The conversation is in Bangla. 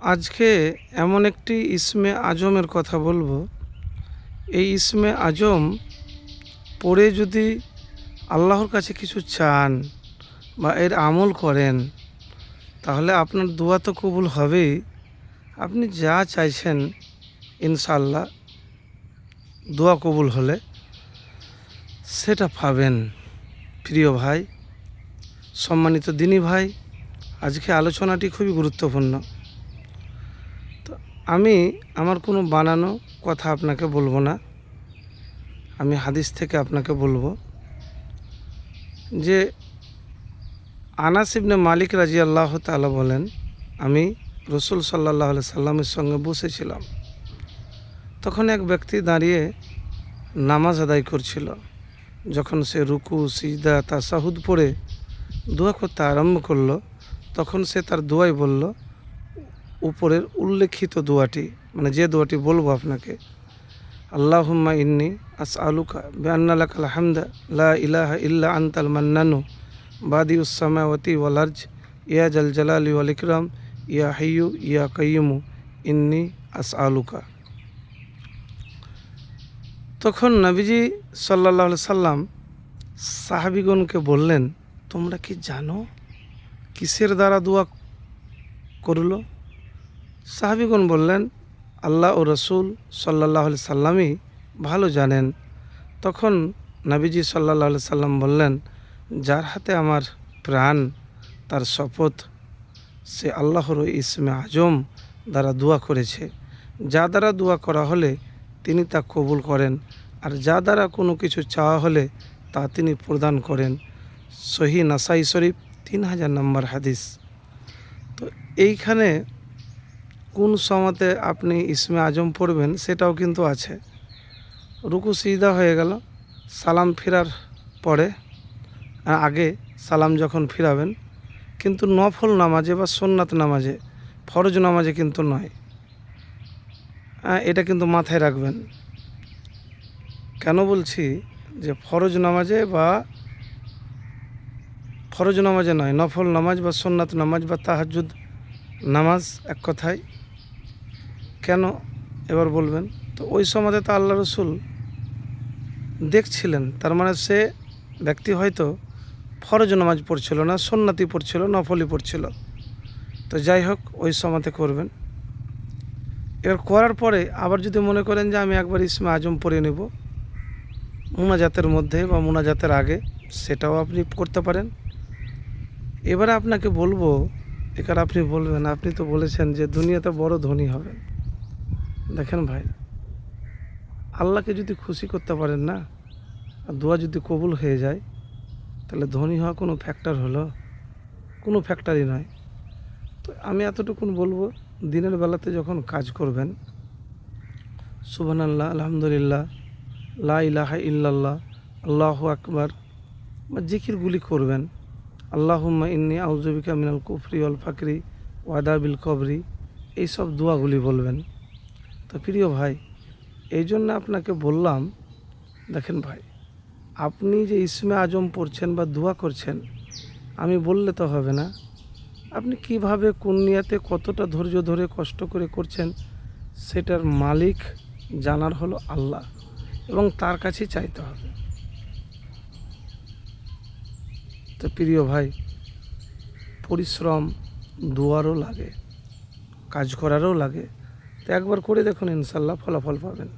আজকে এমন একটি ইসমে আজমের কথা বলব। এই ইসমে আজম পড়ে যদি আল্লাহর কাছে কিছু চান বা এর আমল করেন, তাহলে আপনার দোয়া তো কবুল হবেই। আপনি যা চাইছেন ইনশাল্লাহ দোয়া কবুল হলে সেটা পাবেন। প্রিয় ভাই, সম্মানিত দিনী ভাই, আজকে আলোচনাটি খুবই গুরুত্বপূর্ণ। আমি আমার কোনো বানানো কথা আপনাকে বলব না। আমি হাদিস থেকে আপনাকে বলব যে আনাস ইবনে মালিক রাজি আল্লাহ তালা বলেন, আমি রসুল সাল্লাহ সাল্লামের সঙ্গে বসেছিলাম। তখন এক ব্যক্তি দাঁড়িয়ে নামাজ আদায় করছিল। যখন সে রুকু, সিজদা, তাসাহুদ পড়ে দোয়া করতে আরম্ভ করল, তখন সে তার দোয়াই বলল উপরের উল্লেখিত দোয়াটি মানে যে দোয়াটি বলব আপনাকে, আল্লাহুম্মা ইন্নি আস আলুকা বেআনালাকাল হামদা লা ইলাহা ইল্লা আন্তাল মান্নানু বাদি উসামাওয়াতি ওয়ালার্জ ইয়া জাল জালালি ওয়াল ইকরাম, ইয়া হাইয়ু ইয়া কাইয়ুমু ইন্নি আস আলুকা তখন নবীজি সাল্লাহ সাল্লাম সাহাবিগণকে বললেন, তোমরা কি জানো কিসের দ্বারা দোয়া করল? সাহাবিগণ বললেন, আল্লাহ ও রসুল সাল্লাহ সাল্লামই ভালো জানেন। তখন নাবিজি সাল্লাহ সাল্লাম বললেন, যার হাতে আমার প্রাণ, তার শপথ, সে আল্লাহর ইসমে আজম দ্বারা দোয়া করেছে। যা দ্বারা দোয়া করা হলে তিনি তা কবুল করেন, আর যা দ্বারা কোনো কিছু চাওয়া হলে তা তিনি প্রদান করেন। সহি নাসাই শরীফ তিন হাজার নম্বর হাদিস। তো এইখানে কোন সময়তে আপনি ইসমে আজম পড়বেন সেটাও কিন্তু আছে। রুকু সিজদা হয়ে গেল, সালাম ফেরার পরে, আগে সালাম যখন ফিরাবেন, কিন্তু নফল নামাজে বা সোননাথ নামাজে, ফরজ নামাজে কিন্তু নয়। এটা কিন্তু মাথায় রাখবেন। কেন বলছি যে ফরজ নামাজে বা ফরজ নামাজে নয়, নফল নামাজ বা সোননাথ নামাজ বা তাহাজুদ নামাজ এক কথায় কেন এবার বলবেন? তো ওই সময়তে তো আল্লাহ রসুল দেখছিলেন, তার মানে সে ব্যক্তি হয়তো ফরজ নামাজ পড়ছিল না সন্ন্যাতি পড়ছিল নফলি পড়ছিল। তো যাই হোক, ওই সময়তে করবেন। এবার করার পরে আবার যদি মনে করেন যে আমি একবার ইসমে আজম পড়ে নেব, মুনাজাতের মধ্যে বা মুনাজাতের আগে, সেটাও আপনি করতে পারেন। এবারে আপনাকে বলব, এবার আপনি বলবেন, আপনি তো বলেছেন যে দুনিয়াতে বড় ধনী হবেন। দেখেন ভাই, আল্লাহকে যদি খুশি করতে পারেন না, আর দোয়া যদি কবুল হয়ে যায়, তাহলে ধনী হওয়া কোনো ফ্যাক্টর হলো, কোনো ফ্যাক্টরই নয়। তো আমি এতটুকুন বলব, দিনের বেলাতে যখন কাজ করবেন সুবান আল্লাহ আলহামদুলিল্লাহ, লা ইলাহা ইল্লাল্লাহ, আল্লাহ আকবার, বা জিকিরগুলি করবেন, আল্লাহুম্মা ইন্নি আউজবিকা মিনাল কুফরি অল ফাকরি ওয়াদাবিল কবরি, এইসব দোয়াগুলি বলবেন। তো প্রিয় ভাই, এই জন্য আপনাকে বললাম, দেখেন ভাই, আপনি যে ইসমে আজম পড়ছেন বা দোয়া করছেন, আমি বললে তো হবে না। আপনি কীভাবে, কোন নিয়াতে কতটা ধৈর্য ধরে, কষ্ট করে করছেন, সেটার মালিক জানার হলো আল্লাহ এবং তার কাছেই চাইতে হবে। তো প্রিয় ভাই, পরিশ্রম দোয়ারও লাগে, কাজ করারও লাগে তো একবার করে দেখুন ইনশাল্লাহ ফলাফল পাবেন।